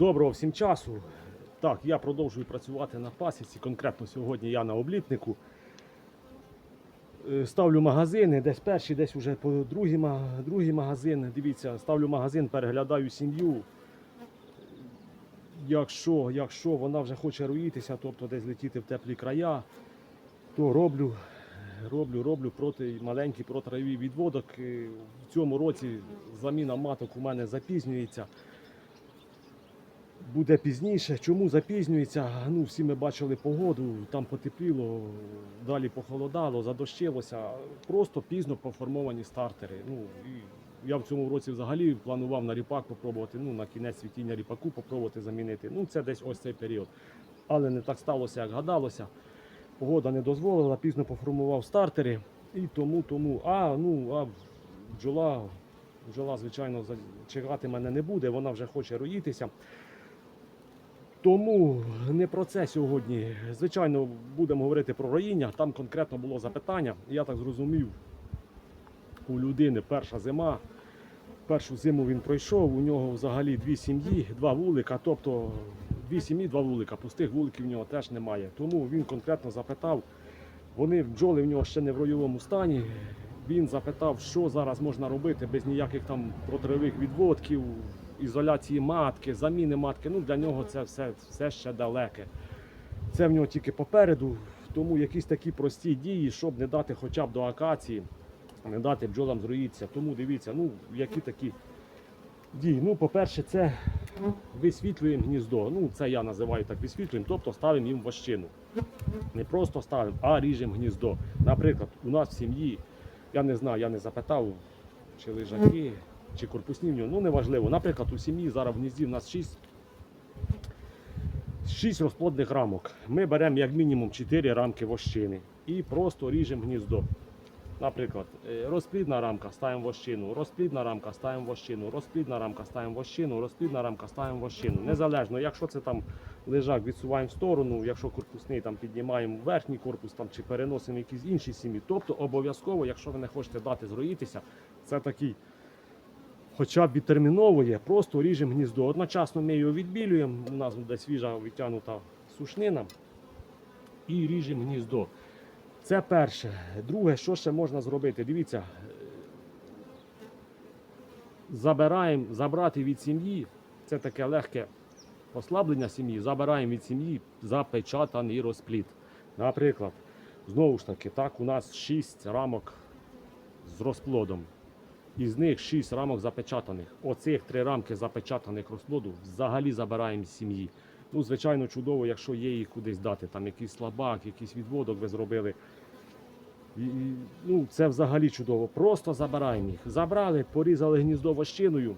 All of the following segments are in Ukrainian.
Доброго всім часу. Так, я продовжую працювати на пасіці. Конкретно сьогодні я на облітнику. Е, Ставлю магазини, десь перший, десь вже по другий, магазин. Дивіться, ставлю магазин, переглядаю сім'ю. Якщо, якщо вона вже хоче руїтися, тобто десь летіти в теплі края, то роблю, роблю, роблю проти маленький протравий відводок. Е, В цьому році заміна маток у мене запізнюється буде пізніше. Чому запізнюється? Ну, всі ми бачили погоду, там потепліло, далі похолодало, задощилося. Просто пізно поформовані стартери. Ну, і я в цьому році взагалі планував на ріпак попробувати, ну, на кінець світіння ріпаку попробувати замінити. Ну, це десь ось цей період. Але не так сталося, як гадалося. Погода не дозволила, пізно поформував стартери. І тому, тому, а, ну, а бджола, бджола, звичайно, чекати мене не буде, вона вже хоче роїтися. Тому не про це сьогодні. Звичайно, будемо говорити про роїння. Там конкретно було запитання. Я так зрозумів, у людини перша зима. Першу зиму він пройшов, у нього взагалі дві сім'ї, два вулика, тобто дві сім'ї, два вулика. Пустих вуликів в нього теж немає. Тому він конкретно запитав, вони бджоли в нього ще не в ройовому стані. Він запитав, що зараз можна робити без ніяких там протравих відводків, ізоляції матки, заміни матки. Ну для нього це все, все ще далеке. Це в нього тільки попереду, тому якісь такі прості дії, щоб не дати хоча б до акації, не дати бджолам зруїтися. Тому дивіться, ну які такі дії. Ну, по-перше, це висвітлюємо гніздо. Ну, це я називаю так висвітлюємо, тобто ставимо їм вощину. Не просто ставимо, а ріжемо гніздо. Наприклад, у нас в сім'ї, я не знаю, я не запитав, чи лежаки, чи корпусні в нього, ну неважливо. Наприклад, у сім'ї зараз в гнізді в нас 6, 6 розплодних рамок. Ми беремо як мінімум 4 рамки вощини і просто ріжемо гніздо. Наприклад, е, розплідна рамка ставимо вощину, розплідна рамка ставимо вощину, розплідна рамка ставимо вощину, розплідна рамка ставимо вощину. Незалежно, якщо це там лежак відсуваємо в сторону, якщо корпусний там піднімаємо верхній корпус там, чи переносимо якісь інші сім'ї. Тобто обов'язково, якщо ви не хочете дати зроїтися, це такий хоча б відтерміновує, просто ріжемо гніздо. Одночасно ми його відбілюємо, у нас буде свіжа відтягнута сушнина і ріжемо гніздо. Це перше. Друге, що ще можна зробити? Дивіться, забираємо, забрати від сім'ї, це таке легке послаблення сім'ї, забираємо від сім'ї запечатаний розплід. Наприклад, знову ж таки, так, у нас 6 рамок з розплодом. Із них 6 рамок запечатаних. Оцих три рамки запечатаних розплоду взагалі забираємо з сім'ї. Ну, звичайно, чудово, якщо є їх кудись дати, там якийсь слабак, якийсь відводок ви зробили. І, ну, це взагалі чудово. Просто забираємо їх. Забрали, порізали гніздо вощиною.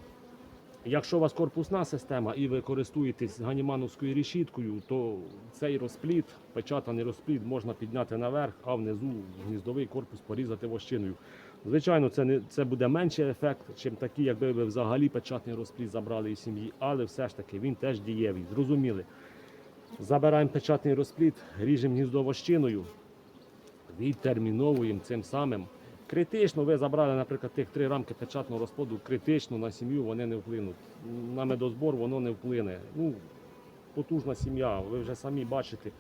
Якщо у вас корпусна система і ви користуєтесь ганімановською решіткою, то цей розплід, печатаний розплід, можна підняти наверх, а внизу гніздовий корпус порізати вощиною. Звичайно, це не це буде менший ефект, чим такий, якби ви взагалі печатний розплід забрали із сім'ї, але все ж таки він теж дієвий. Зрозуміли. Забираємо печатний розплід, ріжемо гніздо вощиною, відтерміновуємо цим самим. Критично ви забрали, наприклад, тих три рамки печатного розплоду, критично на сім'ю вони не вплинуть. На медозбор воно не вплине. Ну, потужна сім'я, ви вже самі бачите,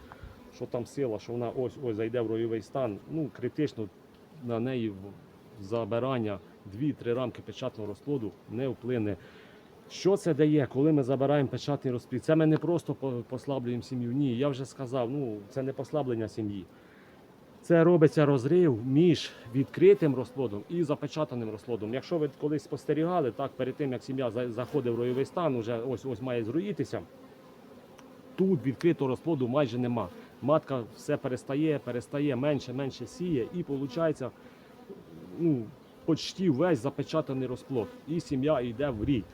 що там сила, що вона ось ось зайде в ройовий стан. Ну, критично на неї забирання 2-3 рамки печатного розплоду не вплине. Що це дає, коли ми забираємо печатний розплід? Це ми не просто послаблюємо сім'ю. Ні, я вже сказав, ну це не послаблення сім'ї. Це робиться розрив між відкритим розплодом і запечатаним розплодом. Якщо ви колись спостерігали, так перед тим як сім'я заходить в ройовий стан, уже ось ось має зруїтися. Тут відкритого розплоду майже нема. Матка все перестає, перестає менше, менше сіє, і виходить, ну, почти весь запечатаний розплод. І сім'я йде в рій.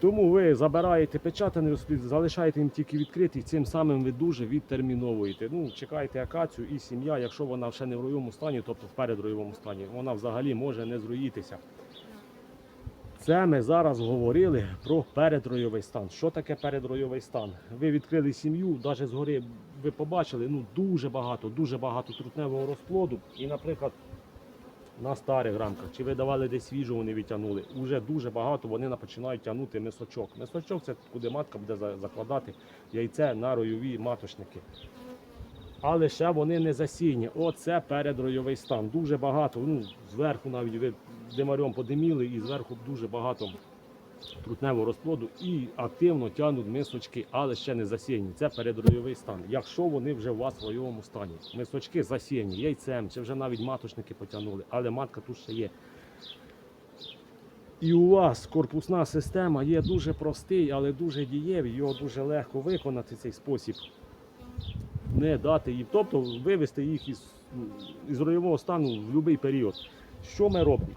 Тому ви забираєте печатаний розплід, залишаєте їм тільки відкритий, цим самим ви дуже відтерміновуєте. Ну, чекайте акацію і сім'я, якщо вона ще не в ройовому стані, тобто в передройовому стані, вона взагалі може не зруїтися. Це ми зараз говорили про передройовий стан. Що таке передройовий стан? Ви відкрили сім'ю, навіть згори ви побачили ну, дуже багато, дуже багато трутневого розплоду. І, наприклад, на старих рамках, чи ви давали десь свіжу, вони відтягнули. Уже дуже багато вони починають тягнути мисочок. Мисочок це куди матка буде закладати яйце на ройові маточники. Але ще вони не засіяні. Оце передройовий стан. Дуже багато. Ну, зверху навіть ви димарем подиміли і зверху дуже багато трутневого розплоду і активно тягнуть мисочки, але ще не засіяні. Це передройовий стан. Якщо вони вже у вас в ройовому стані, мисочки засіяні яйцем, чи вже навіть маточники потягнули, але матка тут ще є. І у вас корпусна система є дуже простий, але дуже дієвий, його дуже легко виконати цей спосіб. Не дати їм, тобто вивести їх із, із ройового стану в будь-який період. Що ми робимо?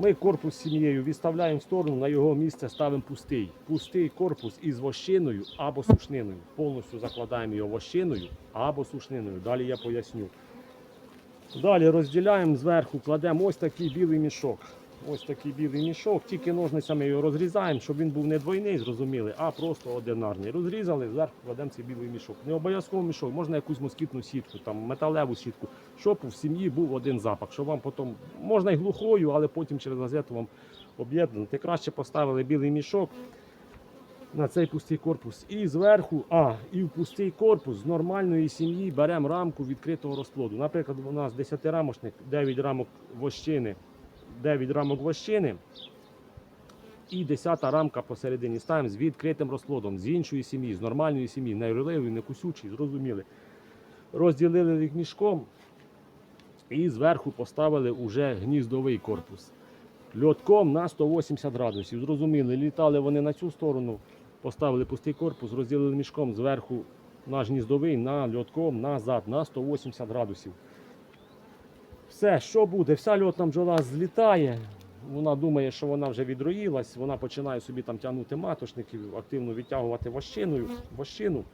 Ми корпус з сім'єю відставляємо в сторону, на його місце ставимо пустий. Пустий корпус із вощиною або сушниною. Повністю закладаємо його вощиною або сушниною. Далі я поясню. Далі розділяємо зверху, кладемо ось такий білий мішок. Ось такий білий мішок, тільки ножницями його розрізаємо, щоб він був не двойний, зрозуміли, а просто одинарний. Розрізали, зверху кладемо цей білий мішок. Не обов'язково мішок, можна якусь москітну сітку, там, металеву сітку, щоб в сім'ї був один запах, щоб вам потім, можна й глухою, але потім через газету вам об'єднати. Краще поставили білий мішок на цей пустий корпус. І зверху, а, і в пустий корпус з нормальної сім'ї беремо рамку відкритого розплоду. Наприклад, у нас 10-рамочник, 9 рамок вощини, 9 рамок вощини. І 10 рамка посередині ставимо з відкритим розплодом, з іншої сім'ї, з нормальної сім'ї, не рюливий, не кусючий, зрозуміли. Розділили їх мішком і зверху поставили уже гніздовий корпус. Льотком на 180 градусів. Зрозуміли, літали вони на цю сторону, поставили пустий корпус, розділили мішком зверху наш гніздовий на льотком назад на 180 градусів. Все, що буде? Вся льотна бджола злітає. Вона думає, що вона вже відроїлась, вона починає собі там тягнути маточників, активно відтягувати вощиною, вощину.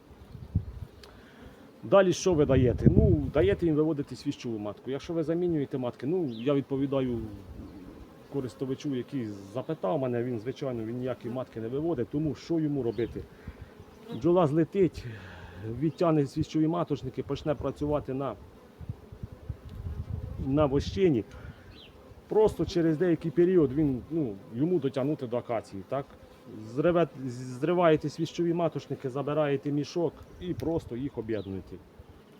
Далі що ви даєте? Ну, даєте їм виводити свіщову матку. Якщо ви замінюєте матки, ну я відповідаю користувачу, який запитав мене, він, звичайно, він ніякі матки не виводить, тому що йому робити? Бджола злетить, відтягне свіщові маточники, почне працювати на, на вощині. Просто через деякий період він, ну, йому дотягнути до акації. Так? Зриваєте свіщові маточники, забираєте мішок і просто їх об'єднуєте.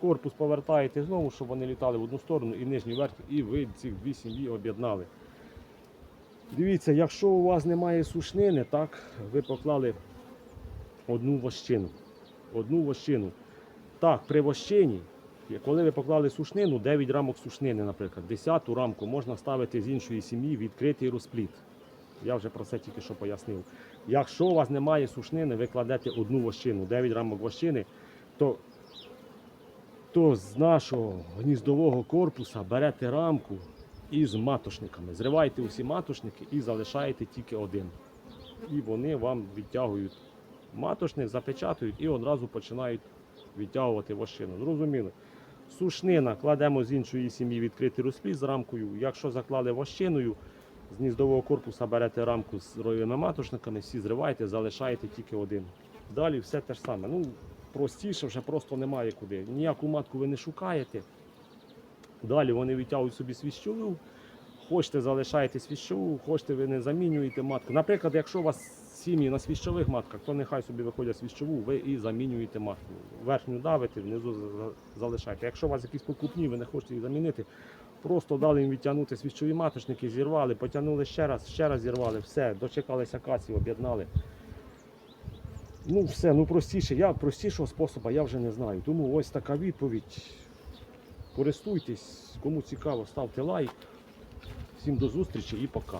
Корпус повертаєте знову, щоб вони літали в одну сторону і нижню верхню, і ви ці дві сім'ї об'єднали. Дивіться, якщо у вас немає сушнини, так, ви поклали одну вощину. Одну вощину. Так, при вощині, коли ви поклали сушнину, 9 рамок сушнини, наприклад, 10 рамку можна ставити з іншої сім'ї відкритий розпліт. Я вже про це тільки що пояснив. Якщо у вас немає сушнини, ви кладете одну вощину, 9 рамок вощини, то, то з нашого гніздового корпуса берете рамку із матошниками. Зриваєте усі матошники і залишаєте тільки один. І вони вам відтягують матошник, запечатують і одразу починають відтягувати вощину. Зрозуміли? Сушнина кладемо з іншої сім'ї відкритий розпліт з рамкою. Якщо заклали вощиною, з гніздового корпуса берете рамку з роєвими матушниками, всі зриваєте, залишаєте тільки один. Далі все те ж саме. Ну, простіше вже просто немає куди. Ніяку матку ви не шукаєте. Далі вони відтягують собі свіщову. Хочете залишаєте свіщову, хочете ви не замінюєте матку. Наприклад, якщо у вас сім'ї на свіщових матках, то нехай собі виходять свіщову, ви і замінюєте матку. Верхню давите, внизу за- за- залишаєте. Якщо у вас якісь покупні, ви не хочете їх замінити, просто дали їм відтягнути свіщові маточники, зірвали, потягнули ще раз, ще раз зірвали, все, дочекалися акації, об'єднали. Ну, все, ну простіше. Я простішого способу я вже не знаю. Тому ось така відповідь. Користуйтесь, кому цікаво, ставте лайк. Всім до зустрічі і пока.